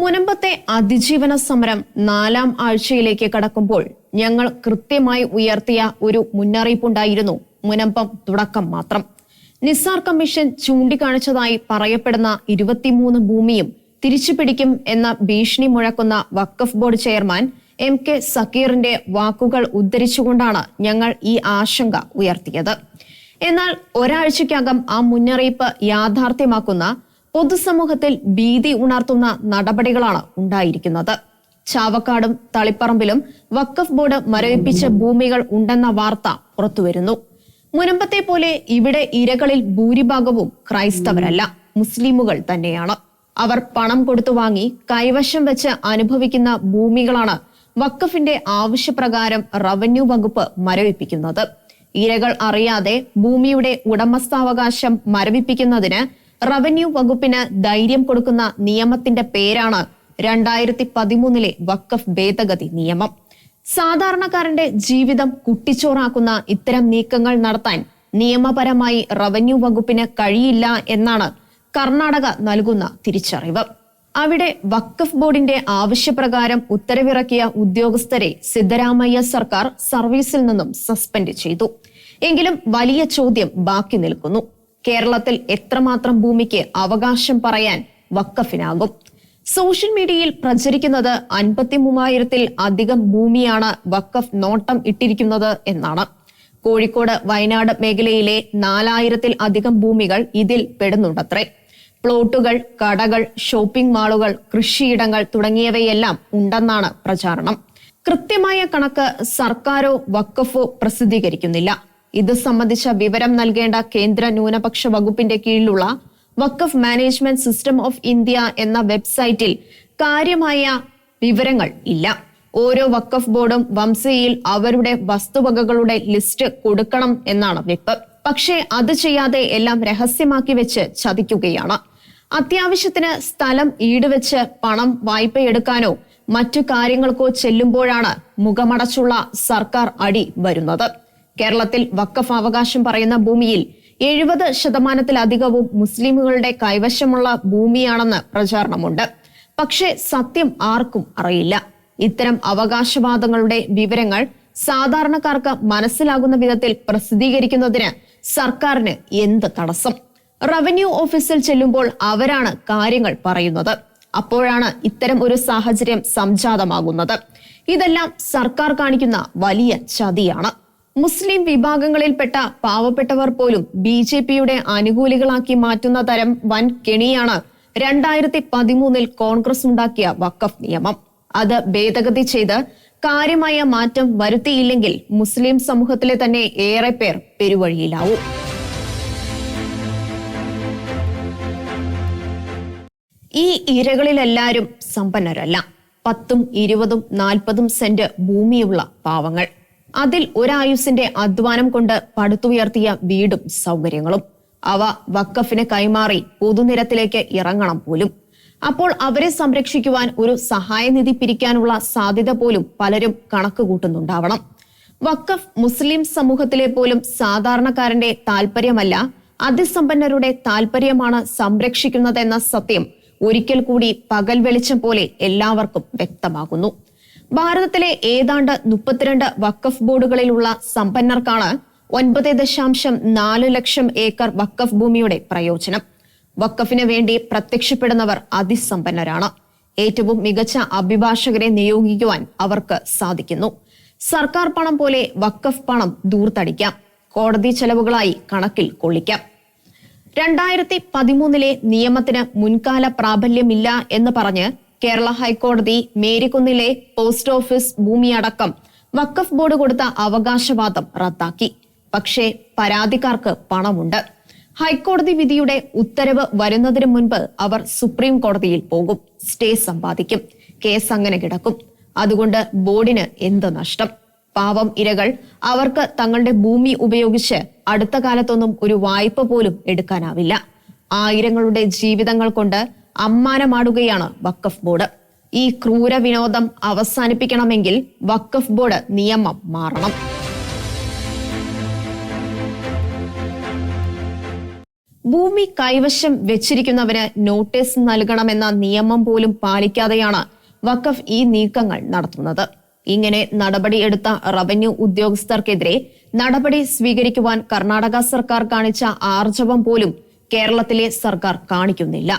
മുനമ്പത്തെ അതിജീവന സമരം നാലാം ആഴ്ചയിലേക്ക് കടക്കുമ്പോൾ ഞങ്ങൾ കൃത്യമായി ഉയർത്തിയ ഒരു മുന്നറിയിപ്പുണ്ടായിരുന്നു. മുനമ്പം തുടക്കം മാത്രം. നിസാർ കമ്മീഷൻ ചൂണ്ടിക്കാണിച്ചതായി പറയപ്പെടുന്ന ഇരുപത്തിമൂന്ന് ഭൂമിയും തിരിച്ചുപിടിക്കും എന്ന ഭീഷണി മുഴക്കുന്ന വഖഫ് ബോർഡ് ചെയർമാൻ എം കെ സക്കീറിന്റെ വാക്കുകൾ ഉദ്ധരിച്ചുകൊണ്ടാണ് ഞങ്ങൾ ഈ ആശങ്ക ഉയർത്തിയത്. എന്നാൽ ഒരാഴ്ചയ്ക്കകം ആ മുന്നറിയിപ്പ് യാഥാർത്ഥ്യമാക്കുന്ന പൊതുസമൂഹത്തിൽ ഭീതി ഉണർത്തുന്ന നടപടികളാണ് ഉണ്ടായിരിക്കുന്നത്. ചാവക്കാടും തളിപ്പറമ്പിലും വഖഫ് ബോർഡ് മരവിപ്പിച്ച ഭൂമികൾ ഉണ്ടെന്ന വാർത്ത പുറത്തുവരുന്നു. മുനമ്പത്തെ പോലെ ഇവിടെ ഇരകളിൽ ഭൂരിഭാഗവും ക്രൈസ്തവരല്ല മുസ്ലിമുകൾ തന്നെയാണ്. അവർ പണം കൊടുത്തു വാങ്ങി കൈവശം വെച്ച് അനുഭവിക്കുന്ന ഭൂമികളാണ് വഖഫിന്റെ ആവശ്യപ്രകാരം റവന്യൂ വകുപ്പ് മരവിപ്പിക്കുന്നത്. ഇരകൾ അറിയാതെ ഭൂമിയുടെ ഉടമസ്ഥാവകാശം മരവിപ്പിക്കുന്നതിന് റവന്യൂ വകുപ്പിന് ധൈര്യം കൊടുക്കുന്ന നിയമത്തിന്റെ പേരാണ് രണ്ടായിരത്തി പതിമൂന്നിലെ വക്കഫ് ഭേദഗതി നിയമം. സാധാരണക്കാരന്റെ ജീവിതം കുട്ടിച്ചോറാക്കുന്ന ഇത്തരം നീക്കങ്ങൾ നടത്താൻ നിയമപരമായി റവന്യൂ വകുപ്പിന് കഴിയില്ല എന്നാണ് കർണാടക നൽകുന്ന തിരിച്ചറിവ്. അവിടെ വഖഫ് ബോർഡിന്റെ ആവശ്യപ്രകാരം ഉത്തരവിറക്കിയ ഉദ്യോഗസ്ഥരെ സിദ്ധരാമയ്യ സർക്കാർ സർവീസിൽ നിന്നും സസ്പെൻഡ് ചെയ്തു. എങ്കിലും വലിയ ചോദ്യം ബാക്കി നിൽക്കുന്നു. കേരളത്തിൽ എത്രമാത്രം ഭൂമിക്ക് അവകാശം പറയാൻ വക്കഫിനാകും സോഷ്യൽ മീഡിയയിൽ പ്രചരിക്കുന്നത് അൻപത്തി മൂവായിരത്തിൽ അധികം ഭൂമിയാണ് വക്കഫ് നോട്ടം ഇട്ടിരിക്കുന്നത് എന്നാണ്. കോഴിക്കോട് വയനാട് മേഖലയിലെ നാലായിരത്തിൽ അധികം ഭൂമികൾ ഇതിൽ പെടുന്നുണ്ടത്രേ. പ്ലോട്ടുകൾ കടകൾ ഷോപ്പിംഗ് മാളുകൾ കൃഷിയിടങ്ങൾ തുടങ്ങിയവയെല്ലാം ഉണ്ടെന്നാണ് പ്രചാരണം. കൃത്യമായ കണക്ക് സർക്കാരോ വക്കഫോ പ്രസിദ്ധീകരിക്കുന്നില്ല. ഇത് സംബന്ധിച്ച വിവരം നൽകേണ്ട കേന്ദ്ര ന്യൂനപക്ഷ വകുപ്പിന്റെ കീഴിലുള്ള വക്കഫ് മാനേജ്മെന്റ് സിസ്റ്റം ഓഫ് ഇന്ത്യ എന്ന വെബ്സൈറ്റിൽ കാര്യമായ വിവരങ്ങൾ ഇല്ല. ഓരോ വക്കഫ് ബോർഡും വംശയിൽ അവരുടെ വസ്തുവകകളുടെ ലിസ്റ്റ് കൊടുക്കണം എന്നാണ് വെപ്പ്. പക്ഷേ അത് ചെയ്യാതെ എല്ലാം രഹസ്യമാക്കി വെച്ച് ചതിക്കുകയാണ്. അത്യാവശ്യത്തിന് സ്ഥലം ഈടുവെച്ച് പണം വായ്പയെടുക്കാനോ മറ്റു കാര്യങ്ങൾക്കോ ചെല്ലുമ്പോഴാണ് മുഖമടച്ചുള്ള സർക്കാർ അടി വരുന്നത്. കേരളത്തിൽ വക്കഫ് അവകാശം പറയുന്ന ഭൂമിയിൽ എഴുപത് ശതമാനത്തിലധികവും മുസ്ലിമുകളുടെ കൈവശമുള്ള ഭൂമിയാണെന്ന് പ്രചാരണമുണ്ട്. പക്ഷേ സത്യം ആർക്കും അറിയില്ല. ഇത്തരം അവകാശവാദങ്ങളുടെ വിവരങ്ങൾ സാധാരണക്കാർക്ക് മനസ്സിലാകുന്ന വിധത്തിൽ പ്രസിദ്ധീകരിക്കുന്നതിന് സർക്കാരിന് എന്ത് തടസ്സം? റവന്യൂ ഓഫീസിൽ ചെല്ലുമ്പോൾ അവരാണ് കാര്യങ്ങൾ പറയുന്നത്. അപ്പോഴാണ് ഇത്തരം ഒരു സാഹചര്യം സംജാതമാകുന്നത്. ഇതെല്ലാം സർക്കാർ കാണിക്കുന്ന വലിയ ചതിയാണ്. മുസ്ലിം വിഭാഗങ്ങളിൽപ്പെട്ട പാവപ്പെട്ടവർ പോലും ബി ജെ പിയുടെ അനുകൂലികളാക്കി മാറ്റുന്ന തരം വൻ കെണിയാണ് രണ്ടായിരത്തി പതിമൂന്നിൽ കോൺഗ്രസ് ഉണ്ടാക്കിയ വഖഫ് നിയമം. അത് ഭേദഗതി ചെയ്ത് കാര്യമായ മാറ്റം വരുത്തിയില്ലെങ്കിൽ മുസ്ലിം സമൂഹത്തിലെ തന്നെ ഏറെ പേർ പെരുവഴിയിലാവും. ഈ ഇരകളിലെല്ലാരും സമ്പന്നരല്ല. പത്തും ഇരുപതും നാൽപ്പതും സെന്റ് ഭൂമിയുള്ള പാവങ്ങൾ. അതിൽ ഒരായുസിന്റെ അധ്വാനം കൊണ്ട് പടുത്തുയർത്തിയ വീടും സൗകര്യങ്ങളും. അവ വക്കഫിന് കൈമാറി പൊതുനിരത്തിലേക്ക് ഇറങ്ങണം പോലും. അപ്പോൾ അവരെ സംരക്ഷിക്കുവാൻ ഒരു സഹായനിധി പിരിക്കാനുള്ള സാധ്യത പോലും പലരും കണക്ക് കൂട്ടുന്നുണ്ടാവണം വക്കഫ് മുസ്ലിം സമൂഹത്തിലെ പോലും സാധാരണക്കാരന്റെ താല്പര്യമല്ല അതിസമ്പന്നരുടെ താല്പര്യമാണ് സംരക്ഷിക്കുന്നതെന്ന സത്യം ഒരിക്കൽ കൂടി പകൽ വെളിച്ചം പോലെ എല്ലാവർക്കും വ്യക്തമാകുന്നു. ഭാരതത്തിലെ ഏതാണ്ട് മുപ്പത്തിരണ്ട് വക്കഫ് ബോർഡുകളിലുള്ള സമ്പന്നർക്കാണ് ഒൻപത് ദശാംശം നാല് ലക്ഷം ഏക്കർ വക്കഫ് ഭൂമിയുടെ പ്രയോജനം. വക്കഫിന് വേണ്ടി പ്രത്യക്ഷപ്പെടുന്നവർ അതിസമ്പന്നരാണ്. ഏറ്റവും മികച്ച അഭിഭാഷകരെ നിയോഗിക്കുവാൻ അവർക്ക് സാധിക്കുന്നു. സർക്കാർ പണം പോലെ വക്കഫ് പണം ദൂർത്തടിക്കാം. കോടതി ചെലവുകളായി കണക്കിൽ കൊള്ളിക്കാം. രണ്ടായിരത്തി പതിമൂന്നിലെ നിയമത്തിന് മുൻകാല പ്രാബല്യമില്ല എന്ന് പറഞ്ഞ് കേരള ഹൈക്കോടതി മേരിക്കുന്നിലെ പോസ്റ്റ് ഓഫീസ് ഭൂമിയടക്കം വഖഫ് ബോർഡ് കൊടുത്ത അവകാശവാദം റദ്ദാക്കി. പക്ഷേ പരാതിക്കാർക്ക് പണമുണ്ട്. ഹൈക്കോടതി വിധിയുടെ ഉത്തരവ് വരുന്നതിന് മുൻപ് അവർ സുപ്രീം കോടതിയിൽ പോകും. സ്റ്റേ സമ്പാദിക്കും. കേസ് അങ്ങനെ കിടക്കും. അതുകൊണ്ട് ബോർഡിന് എന്ത് നഷ്ടം? പാവം ഇരകൾ അവർക്ക് തങ്ങളുടെ ഭൂമി ഉപയോഗിച്ച് അടുത്ത കാലത്തൊന്നും ഒരു വായ്പ പോലും എടുക്കാനാവില്ല. ആയിരങ്ങളുടെ ജീവിതങ്ങൾ കൊണ്ട് അമ്മാനമാടുകയാണ് വക്കഫ് ബോർഡ്. ഈ ക്രൂര വിനോദം അവസാനിപ്പിക്കണമെങ്കിൽ വക്കഫ് ബോർഡ് നിയമം മാറണം. ഭൂമി കൈവശം വെച്ചിരിക്കുന്നവന് നോട്ടീസ് നൽകണമെന്ന നിയമം പോലും പാലിക്കാതെയാണ് വഖഫ് ഈ നീക്കങ്ങൾ നടത്തുന്നത്. ഇങ്ങനെ നടപടി എടുത്ത റവന്യൂ ഉദ്യോഗസ്ഥർക്കെതിരെ നടപടി സ്വീകരിക്കുവാൻ കർണാടക സർക്കാർ കാണിച്ച ആർജവം പോലും കേരളത്തിലെ സർക്കാർ കാണിക്കുന്നില്ല.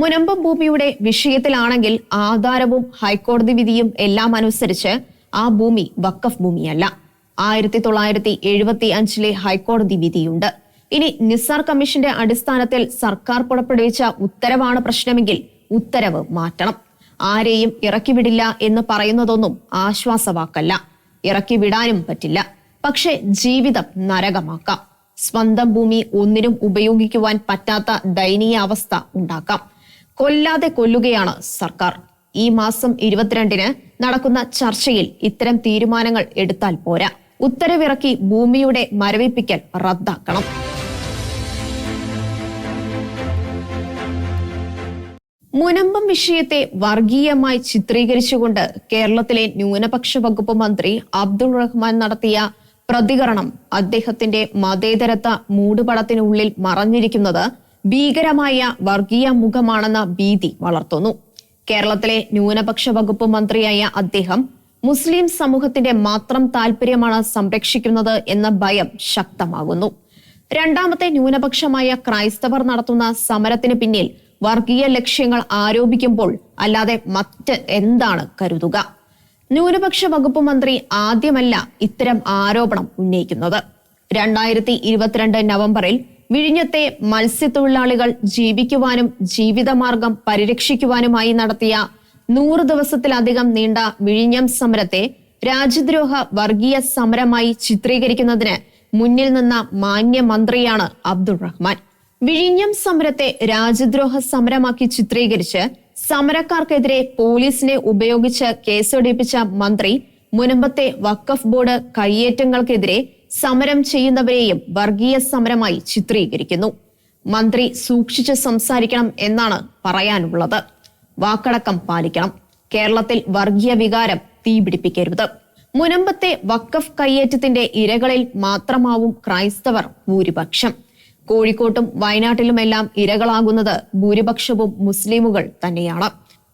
മുനമ്പം ഭൂമിയുടെ വിഷയത്തിലാണെങ്കിൽ ആധാരവും ഹൈക്കോടതി വിധിയും എല്ലാം അനുസരിച്ച് ആ ഭൂമി വക്കഫ് ഭൂമിയല്ല. ആയിരത്തി തൊള്ളായിരത്തി എഴുപത്തി അഞ്ചിലെ ഹൈക്കോടതി വിധിയുണ്ട്. ഇനി നിസാർ കമ്മീഷന്റെ അടിസ്ഥാനത്തിൽ സർക്കാർ പുറപ്പെടുവിച്ച ഉത്തരവാണ് പ്രശ്നമെങ്കിൽ ഉത്തരവ് മാറ്റണം. ആരെയും ഇറക്കിവിടില്ല എന്ന് പറയുന്നതൊന്നും ആശ്വാസവാക്കല്ല. ഇറക്കി വിടാനും പറ്റില്ല. പക്ഷെ ജീവിതം നരകമാക്കാം. സ്വന്തം ഭൂമി ഒന്നിനും ഉപയോഗിക്കുവാൻ പറ്റാത്ത ദയനീയ അവസ്ഥ ഉണ്ടാക്കാം. കൊല്ലാതെ കൊല്ലുകയാണ് സർക്കാർ. ഈ മാസം ഇരുപത്തിരണ്ടിന് നടക്കുന്ന ചർച്ചയിൽ ഇത്തരം തീരുമാനങ്ങൾ എടുത്താൽ പോരാ. ഉത്തരവിറക്കി ഭൂമിയുടെ മരവിപ്പിക്കൽ റദ്ദാക്കണം. മുനമ്പം വിഷയത്തെ വർഗീയമായി ചിത്രീകരിച്ചുകൊണ്ട് കേരളത്തിലെ ന്യൂനപക്ഷ വകുപ്പ് മന്ത്രി അബ്ദുൾ റഹ്മാൻ നടത്തിയ പ്രതികരണം അദ്ദേഹത്തിന്റെ മതേതരത്വ മൂടുപടത്തിനുള്ളിൽ മറഞ്ഞിരിക്കുന്നത് ഭീകരമായ വർഗീയ മുഖമാണെന്ന ഭീതി വളർത്തുന്നു. കേരളത്തിലെ ന്യൂനപക്ഷ വകുപ്പ് മന്ത്രിയായ അദ്ദേഹം മുസ്ലിം സമൂഹത്തിന്റെ മാത്രം താൽപര്യമാണ് സംരക്ഷിക്കുന്നത് എന്ന ഭയം ശക്തമാകുന്നു. രണ്ടാമത്തെ ന്യൂനപക്ഷമായ ക്രൈസ്തവർ നടത്തുന്ന സമരത്തിന് പിന്നിൽ വർഗീയ ലക്ഷ്യങ്ങൾ ആരോപിക്കുമ്പോൾ അല്ലാതെ മറ്റ് എന്താണ് കരുതുക? ന്യൂനപക്ഷ വകുപ്പ് മന്ത്രി ആദ്യമല്ല ഇത്തരം ആരോപണം ഉന്നയിക്കുന്നത്. രണ്ടായിരത്തി ഇരുപത്തിരണ്ട് നവംബറിൽ വിഴിഞ്ഞത്തെ മത്സ്യത്തൊഴിലാളികൾ ജീവിക്കുവാനും ജീവിതമാർഗം പരിരക്ഷിക്കുവാനുമായി നടത്തിയ നൂറ് ദിവസത്തിലധികം നീണ്ട വിഴിഞ്ഞം സമരത്തെ രാജ്യദ്രോഹ വർഗീയ സമരമായി ചിത്രീകരിക്കുന്നതിന് മുന്നിൽ നിന്ന മാന്യമന്ത്രിയാണ് അബ്ദുൾ റഹ്മാൻ. വിഴിഞ്ഞം സമരത്തെ രാജ്യദ്രോഹ സമരമാക്കി ചിത്രീകരിച്ച് സമരക്കാർക്കെതിരെ പോലീസിനെ ഉപയോഗിച്ച് കേസെടുപ്പിച്ച മന്ത്രി മുനമ്പത്തെ വഖഫ് ബോർഡ് കയ്യേറ്റങ്ങൾക്കെതിരെ സമരം ചെയ്യുന്നവരെയും വർഗീയ സമരമായി ചിത്രീകരിക്കുന്നു. മന്ത്രി സൂക്ഷിച്ച് സംസാരിക്കണം എന്നാണ് പറയാനുള്ളത്. വാക്കടക്കം പാലിക്കണം. കേരളത്തിൽ വർഗീയ വികാരം തീപിടിപ്പിക്കരുത്. മുനമ്പത്തെ വക്കഫ് കയ്യേറ്റത്തിന്റെ ഇരകളിൽ മാത്രമാവും ക്രൈസ്തവർ ഭൂരിപക്ഷം. കോഴിക്കോട്ടും വയനാട്ടിലുമെല്ലാം ഇരകളാകുന്നത് ഭൂരിപക്ഷവും മുസ്ലിമുകൾ തന്നെയാണ്.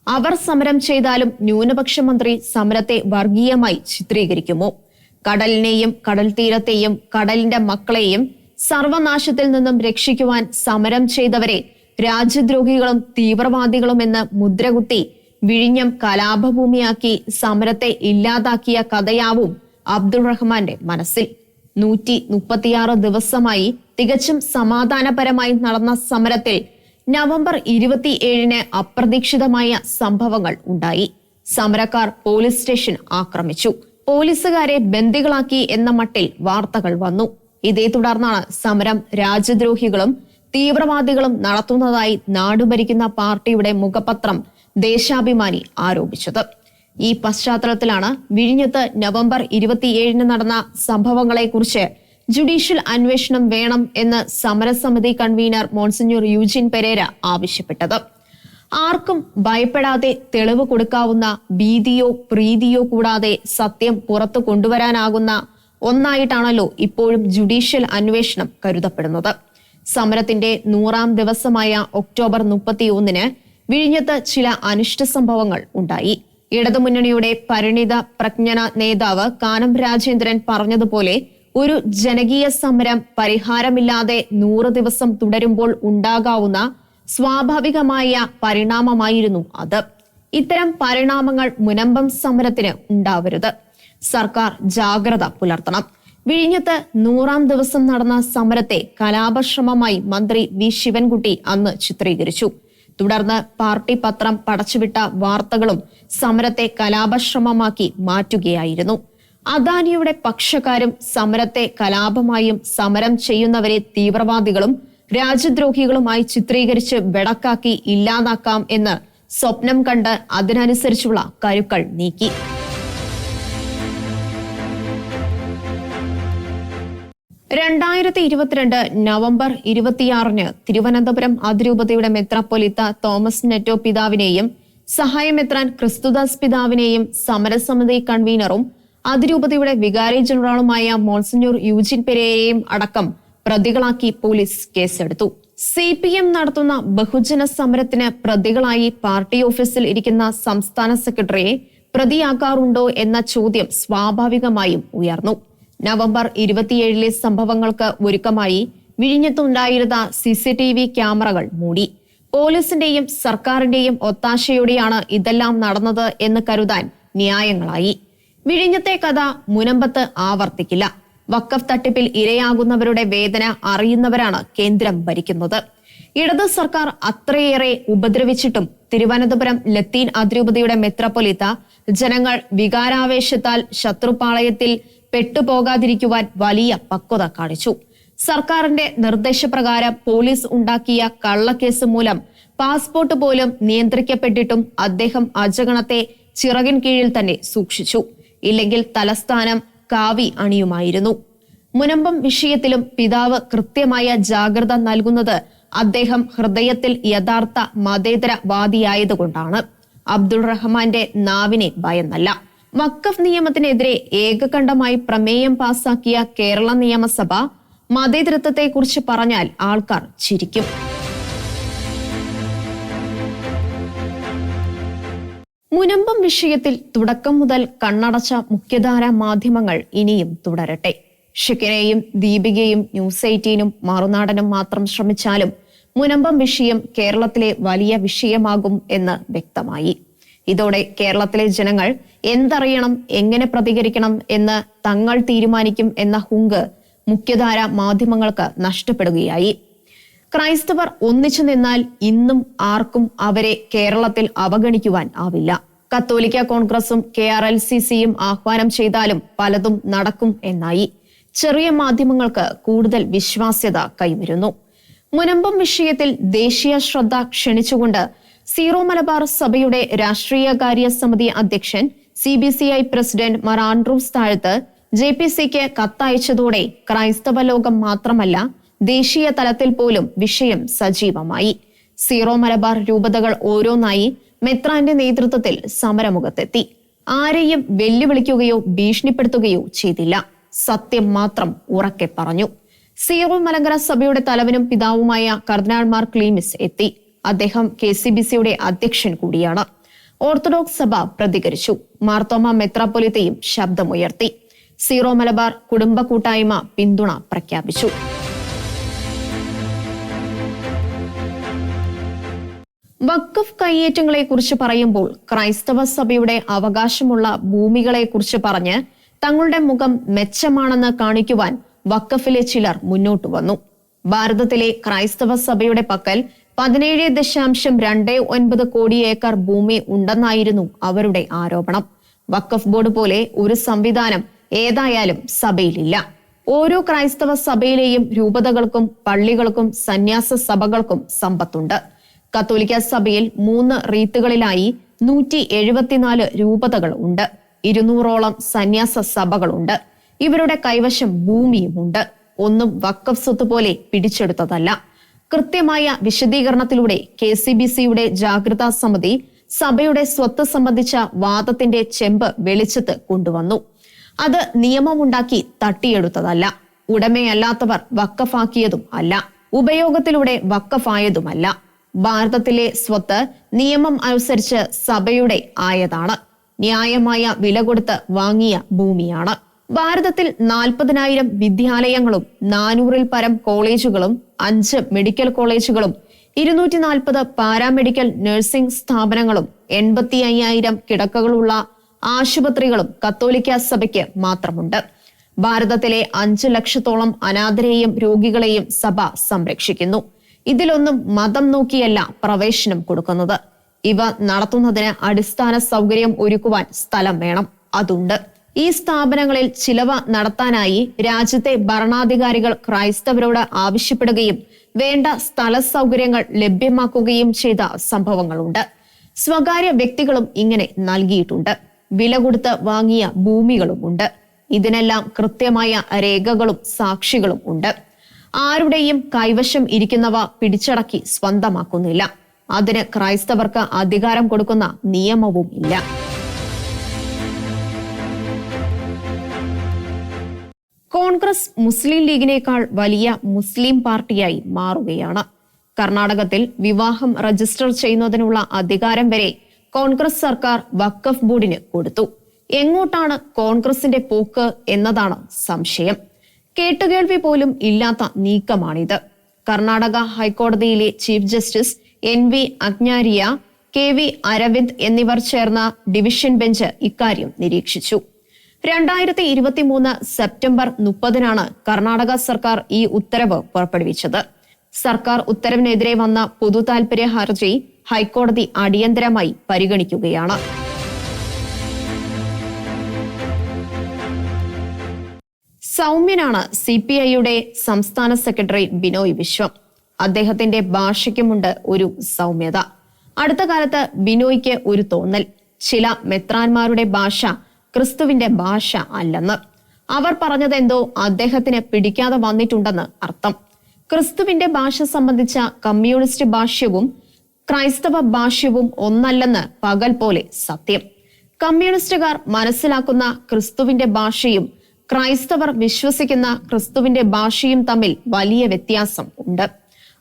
അവർ സമരം ചെയ്താലും ന്യൂനപക്ഷ മന്ത്രി സമരത്തെ വർഗീയമായി ചിത്രീകരിക്കുമോ? കടലിനെയും കടൽ തീരത്തെയും കടലിന്റെ മക്കളെയും സർവനാശത്തിൽ നിന്നും രക്ഷിക്കുവാൻ സമരം ചെയ്തവരെ രാജ്യദ്രോഹികളും തീവ്രവാദികളും എന്ന് മുദ്രകുത്തി വിഴിഞ്ഞം കലാപഭൂമിയാക്കി സമരത്തെ ഇല്ലാതാക്കിയ കഥയാവും അബ്ദുൾ റഹ്മാന്റെ മനസ്സിൽ. നൂറ്റി മുപ്പത്തിയാറ് ദിവസമായി തികച്ചും സമാധാനപരമായി നടന്ന സമരത്തിൽ നവംബർ ഇരുപത്തിയേഴിന് അപ്രതീക്ഷിതമായ സംഭവങ്ങൾ ഉണ്ടായി. സമരക്കാർ പോലീസ് സ്റ്റേഷൻ ആക്രമിച്ചു. പോലീസുകാരെ ബന്ദികളാക്കി എന്ന മട്ടിൽ വാർത്തകൾ വന്നു. ഇതേ തുടർന്നാണ് സമരം രാജ്യദ്രോഹികളും തീവ്രവാദികളും നടത്തുന്നതായി നാടുഭരിക്കുന്ന പാർട്ടിയുടെ മുഖപത്രം ദേശാഭിമാനി ആരോപിച്ചത്. ഈ പശ്ചാത്തലത്തിലാണ് വിഴിഞ്ഞത്ത് നവംബർ ഇരുപത്തിയേഴിന് നടന്ന സംഭവങ്ങളെക്കുറിച്ച് ജുഡീഷ്യൽ അന്വേഷണം വേണം എന്ന് സമരസമിതി കൺവീനർ മോൺസിഞ്ഞൂർ യൂജിൻ പെരേര ആവശ്യപ്പെട്ടത്. ആർക്കും ഭയപ്പെടാതെ തെളിവ് കൊടുക്കാവുന്ന ഭീതിയോ പ്രീതിയോ കൂടാതെ സത്യം പുറത്തു കൊണ്ടുവരാനാകുന്ന ഒന്നായിട്ടാണല്ലോ ഇപ്പോഴും ജുഡീഷ്യൽ അന്വേഷണം കരുതപ്പെടുന്നത്. സമരത്തിന്റെ നൂറാം ദിവസമായ ഒക്ടോബർ മുപ്പത്തിയൊന്നിന് വിഴിഞ്ഞത്ത് ചില അനിഷ്ട സംഭവങ്ങൾ ഉണ്ടായി. ഇടതുമുന്നണിയുടെ പരിണിത പ്രജ്ഞന നേതാവ് കാനം രാജേന്ദ്രൻ പറഞ്ഞതുപോലെ ഒരു ജനകീയ സമരം പരിഹാരമില്ലാതെ നൂറ് ദിവസം തുടരുമ്പോൾ ഉണ്ടാകാവുന്ന സ്വാഭാവികമായ പരിണാമമായിരുന്നു അത്. ഇത്തരം പരിണാമങ്ങൾ മുനമ്പം സമരത്തിന് ഉണ്ടാവരുത്. സർക്കാർ ജാഗ്രത പുലർത്തണം. വിഴിഞ്ഞത്ത് നൂറാം ദിവസം നടന്ന സമരത്തെ കലാപശ്രമമായി മന്ത്രി വി. ശിവൻകുട്ടി അന്ന് ചിത്രീകരിച്ചു. തുടർന്ന് പാർട്ടി പത്രം പടച്ചുവിട്ട വാർത്തകളും സമരത്തെ കലാപശ്രമമാക്കി മാറ്റുകയായിരുന്നു. അദാനിയുടെ പക്ഷക്കാരും സമരത്തെ കലാപമായും സമരം ചെയ്യുന്നവരെ തീവ്രവാദികളും രാജ്യദ്രോഹികളുമായി ചിത്രീകരിച്ച് വെടക്കാക്കി ഇല്ലാതാക്കാം എന്ന് സ്വപ്നം കണ്ട് അതിനനുസരിച്ചുള്ള കരുക്കൾ നീക്കി. രണ്ടായിരത്തി ഇരുപത്തിരണ്ട് നവംബർ ഇരുപത്തിയാറിന് തിരുവനന്തപുരം അതിരൂപതയുടെ മെത്രാപ്പൊലിത്ത തോമസ് നെറ്റോ പിതാവിനെയും സഹായമെത്രാൻ ക്രിസ്തുദാസ് പിതാവിനെയും സമരസമിതി കൺവീനറും അതിരൂപതയുടെ വികാരി ജനറലുമായ മോൺസിഞ്ഞൂർ യൂജിൻ പെരേരയെയും അടക്കം പ്രതികളാക്കി പോലീസ് കേസെടുത്തു. സി പി എം നടത്തുന്ന ബഹുജന സമരത്തിന് പ്രതികളായി പാർട്ടി ഓഫീസിൽ ഇരിക്കുന്ന സംസ്ഥാന സെക്രട്ടറിയെ പ്രതിയാക്കാറുണ്ടോ എന്ന ചോദ്യം സ്വാഭാവികമായും ഉയർന്നു. നവംബർ ഇരുപത്തിയേഴിലെ സംഭവങ്ങൾക്ക് ഒരുക്കമായി വിഴിഞ്ഞത്തുണ്ടായിരുന്ന സി സി ടി വി ക്യാമറകൾ മൂടി. പോലീസിന്റെയും സർക്കാരിന്റെയും ഒത്താശയോടെയാണ് ഇതെല്ലാം നടന്നത് എന്ന് കരുതാൻ ന്യായങ്ങളായി. വിഴിഞ്ഞത്തെ കഥ മുനമ്പത്ത് ആവർത്തിക്കില്ല. വക്കഫ് തട്ടിപ്പിൽ ഇരയാകുന്നവരുടെ വേദന അറിയുന്നവരാണ് കേന്ദ്രം ഭരിക്കുന്നത്. ഇടത് സർക്കാർ അത്രയേറെ ഉപദ്രവിച്ചിട്ടും തിരുവനന്തപുരം ലത്തീൻ അതിരൂപതയുടെ മെത്രപ്പൊലിത്ത ജനങ്ങൾ വികാരാവേശത്താൽ ശത്രുപാളയത്തിൽ പെട്ടുപോകാതിരിക്കുവാൻ വലിയ പക്വത കാണിച്ചു. സർക്കാരിന്റെ നിർദ്ദേശപ്രകാരം പോലീസ് ഉണ്ടാക്കിയ കള്ളക്കേസ് മൂലം പാസ്പോർട്ട് പോലും നിയന്ത്രിക്കപ്പെട്ടിട്ടും അദ്ദേഹം അജഗണത്തെ ചിറകിൻ കീഴിൽ തന്നെ സൂക്ഷിച്ചു. ഇല്ലെങ്കിൽ തലസ്ഥാനം കാവി അണിയുമായിരുന്നു. മുനമ്പം വിഷയത്തിലും പിതാവ് കൃത്യമായ ജാഗ്രത നൽകുന്നത് അദ്ദേഹം ഹൃദയത്തിൽ യഥാർത്ഥ മതേതരവാദിയായതുകൊണ്ടാണ്. അബ്ദുൾ റഹ്മാന്റെ നാവിനെ ഭയന്നല്ല വക്കഫ് നിയമത്തിനെതിരെ ഏകകണ്ഠമായി പ്രമേയം പാസാക്കിയ കേരള നിയമസഭ മതേതരത്വത്തെക്കുറിച്ച് പറഞ്ഞാൽ ആൾക്കാർ ചിരിക്കും. മുനമ്പം വിഷയത്തിൽ തുടക്കം മുതൽ കണ്ണടച്ച മുഖ്യധാര മാധ്യമങ്ങൾ ഇനിയും തുടരട്ടെ. ഷിക്കിനെയും ദീപികയും ന്യൂസ് എയ്റ്റീനും മറുനാടനും മാത്രം ശ്രമിച്ചാലും മുനമ്പം വിഷയം കേരളത്തിലെ വലിയ വിഷയമാകും എന്ന് വ്യക്തമായി. ഇതോടെ കേരളത്തിലെ ജനങ്ങൾ എന്തറിയണം എങ്ങനെ പ്രതികരിക്കണം എന്ന് തങ്ങൾ തീരുമാനിക്കും എന്ന ഹുങ്ക് മുഖ്യധാര മാധ്യമങ്ങൾക്ക് നഷ്ടപ്പെടുകയായി. ക്രൈസ്തവർ ഒന്നിച്ചു നിന്നാൽ ഇന്നും ആർക്കും അവരെ കേരളത്തിൽ അവഗണിക്കുവാൻ ആവില്ല. കത്തോലിക്ക കോൺഗ്രസും കെ ആർ എൽ സി സിയും ആഹ്വാനം ചെയ്താലും പലതും നടക്കും എന്നായി. ചെറിയ മാധ്യമങ്ങൾക്ക് കൂടുതൽ വിശ്വാസ്യത കൈവരുന്നു. മുനമ്പം വിഷയത്തിൽ ദേശീയ ശ്രദ്ധ ക്ഷണിച്ചുകൊണ്ട് സീറോ മലബാർ സഭയുടെ രാഷ്ട്രീയ കാര്യ സമിതി അധ്യക്ഷൻ C B C I president മർ Andrews Thazhath J P സിക്ക് കത്തയച്ചതോടെ ക്രൈസ്തവ ലോകം മാത്രമല്ല ദേശീയ തലത്തിൽ പോലും വിഷയം സജീവമായി. സീറോ മലബാർ രൂപതകൾ ഓരോന്നായി മെത്രാന്റെ നേതൃത്വത്തിൽ സമരമുഖത്തെത്തി. ആരെയും വെല്ലുവിളിക്കുകയോ ഭീഷണിപ്പെടുത്തുകയോ ചെയ്തില്ല. സത്യം മാത്രം ഉറക്കെ പറഞ്ഞു. സീറോ മലങ്കര സഭയുടെ തലവനും പിതാവുമായ കർദിനാൾമാർ ക്ലീമിസ് എത്തി. അദ്ദേഹം കെ സി ബി സിയുടെ അധ്യക്ഷൻ കൂടിയാണ്. ഓർത്തഡോക്സ് സഭ പ്രതികരിച്ചു. മാർത്തോമ മെത്രാപ്പൊലിത്തയും ശബ്ദമുയർത്തി. സീറോ മലബാർ കുടുംബ കൂട്ടായ്മ പിന്തുണ പ്രഖ്യാപിച്ചു. വഖഫ് കയ്യേറ്റങ്ങളെ കുറിച്ച് പറയുമ്പോൾ ക്രൈസ്തവ സഭയുടെ അവകാശമുള്ള ഭൂമികളെ കുറിച്ച് പറഞ്ഞ് തങ്ങളുടെ മുഖം മെച്ചമാണെന്ന് കാണിക്കുവാൻ വഖഫിലെ ചിലർ മുന്നോട്ട് വന്നു. ഭാരതത്തിലെ ക്രൈസ്തവ സഭയുടെ പക്കൽ പതിനേഴ് ദശാംശം രണ്ട് ഒൻപത് കോടി ഏക്കർ ഭൂമി ഉണ്ടെന്നായിരുന്നു അവരുടെ ആരോപണം. വഖഫ് ബോർഡ് പോലെ ഒരു സംവിധാനം ഏതായാലും സഭയിലില്ല. ഓരോ ക്രൈസ്തവ സഭയിലെയും രൂപതകൾക്കും പള്ളികൾക്കും സന്യാസ സഭകൾക്കും സമ്പത്തുണ്ട്. കത്തോലിക്ക സഭയിൽ മൂന്ന് റീത്തുകളിലായി നൂറ്റി എഴുപത്തിനാല് രൂപതകൾ ഉണ്ട് ഇരുന്നൂറോളം സന്യാസ സഭകളുണ്ട്. ഇവരുടെ കൈവശം ഭൂമിയുമുണ്ട്. ഒന്നും വക്കഫ് സ്വത്ത് പോലെ പിടിച്ചെടുത്തതല്ല. കൃത്യമായ വിശദീകരണത്തിലൂടെ കെ സി ബി സിയുടെ ജാഗ്രതാ സമിതി സഭയുടെ സ്വത്ത് സംബന്ധിച്ച വാദത്തിന്റെ ചെമ്പ് വെളിച്ചത്ത് കൊണ്ടുവന്നു. അത് നിയമമുണ്ടാക്കി തട്ടിയെടുത്തതല്ല. ഉടമയല്ലാത്തവർ വക്കഫാക്കിയതും അല്ല. ഉപയോഗത്തിലൂടെ വക്കഫായതുമല്ല. ഭാരതത്തിലെ സ്വത്ത് നിയമം അനുസരിച്ച് സഭയുടെ ആയതാണ്. ന്യായമായ വില കൊടുത്ത് വാങ്ങിയ ഭൂമിയാണ്. ഭാരതത്തിൽ നാൽപ്പതിനായിരം വിദ്യാലയങ്ങളും നാനൂറിൽ പരം കോളേജുകളും അഞ്ച് മെഡിക്കൽ കോളേജുകളും ഇരുന്നൂറ്റി നാൽപ്പത് പാരാമെഡിക്കൽ നഴ്സിംഗ് സ്ഥാപനങ്ങളും എൺപത്തി അയ്യായിരം കിടക്കകളുള്ള ആശുപത്രികളും കത്തോലിക്ക സഭയ്ക്ക് മാത്രമുണ്ട്. ഭാരതത്തിലെ അഞ്ചു ലക്ഷത്തോളം അനാഥരെയും രോഗികളെയും സഭ സംരക്ഷിക്കുന്നു. ഇതിലൊന്നും മതം നോക്കിയല്ല പ്രവേശനം കൊടുക്കുന്നത്. ഇവ നടത്തുന്നതിന് അടിസ്ഥാന സൗകര്യം ഒരുക്കുവാൻ സ്ഥലം വേണം. അതുണ്ട്. ഈ സ്ഥാപനങ്ങളിൽ ചിലവ നടത്താനായി രാജ്യത്തെ ഭരണാധികാരികൾ ക്രൈസ്തവരോട് ആവശ്യപ്പെടുകയും വേണ്ട സ്ഥല സൗകര്യങ്ങൾ ലഭ്യമാക്കുകയും ചെയ്ത സംഭവങ്ങളുണ്ട്. സ്വകാര്യ വ്യക്തികളും ഇങ്ങനെ നൽകിയിട്ടുണ്ട്. വില കൊടുത്ത് വാങ്ങിയ ഭൂമികളുമുണ്ട്. ഇതിനെല്ലാം കൃത്യമായ രേഖകളും സാക്ഷികളും ഉണ്ട്. ആരുടെയും കൈവശം ഇരിക്കുന്നവ പിടിച്ചടക്കി സ്വന്തമാക്കുന്നില്ല. അതിന് ക്രൈസ്തവർക്ക് അധികാരം കൊടുക്കുന്ന നിയമവും ഇല്ല. കോൺഗ്രസ് മുസ്ലിം ലീഗിനേക്കാൾ വലിയ മുസ്ലിം പാർട്ടിയായി മാറുകയാണ്. കർണാടകത്തിൽ വിവാഹം രജിസ്റ്റർ ചെയ്യുന്നതിനുള്ള അധികാരം വരെ കോൺഗ്രസ് സർക്കാർ വക്കഫ് ബോർഡിന് കൊടുത്തു. എങ്ങോട്ടാണ് കോൺഗ്രസിന്റെ പോക്ക് എന്നതാണ് സംശയം. കേട്ടുകേൾവി പോലും ഇല്ലാത്ത നീക്കമാണിത്. കർണാടക ഹൈക്കോടതിയിലെ ചീഫ് ജസ്റ്റിസ് എൻ വി അജ്ഞാരിയ കെ വി അരവിന്ദ് എന്നിവർ ചേർന്ന ഡിവിഷൻ ബെഞ്ച് ഇക്കാര്യം നിരീക്ഷിച്ചു. രണ്ടായിരത്തി ഇരുപത്തിമൂന്ന് സെപ്റ്റംബർ മുപ്പതിനാണ് കർണാടക സർക്കാർ ഈ ഉത്തരവ് പുറപ്പെടുവിച്ചത്. സർക്കാർ ഉത്തരവിനെതിരെ വന്ന പൊതു താൽപര്യ ഹർജി ഹൈക്കോടതി അടിയന്തരമായി പരിഗണിക്കുകയാണ്. സൗമ്യനാണ് സി പി ഐയുടെ സംസ്ഥാന സെക്രട്ടറി ബിനോയ് വിശ്വം. അദ്ദേഹത്തിന്റെ ഭാഷയ്ക്കുമുണ്ട് ഒരു സൗമ്യത. അടുത്ത കാലത്ത് ബിനോയ്ക്ക് ഒരു തോന്നൽ. ചില മെത്രാന്മാരുടെ ഭാഷ ക്രിസ്തുവിന്റെ ഭാഷ അല്ലെന്ന്. അവർ പറഞ്ഞതെന്തോ അദ്ദേഹത്തിന് പിടിക്കാതെ വന്നിട്ടുണ്ടെന്ന് അർത്ഥം. ക്രിസ്തുവിന്റെ ഭാഷ സംബന്ധിച്ച കമ്മ്യൂണിസ്റ്റ് ഭാഷ്യവും ക്രൈസ്തവ ഭാഷ്യവും ഒന്നല്ലെന്ന് പകൽ പോലെ സത്യം. കമ്മ്യൂണിസ്റ്റുകാർ മനസ്സിലാക്കുന്ന ക്രിസ്തുവിന്റെ ഭാഷയും ക്രൈസ്തവർ വിശ്വസിക്കുന്ന ക്രിസ്തുവിന്റെ ഭാഷയും തമ്മിൽ വലിയ വ്യത്യാസം ഉണ്ട്.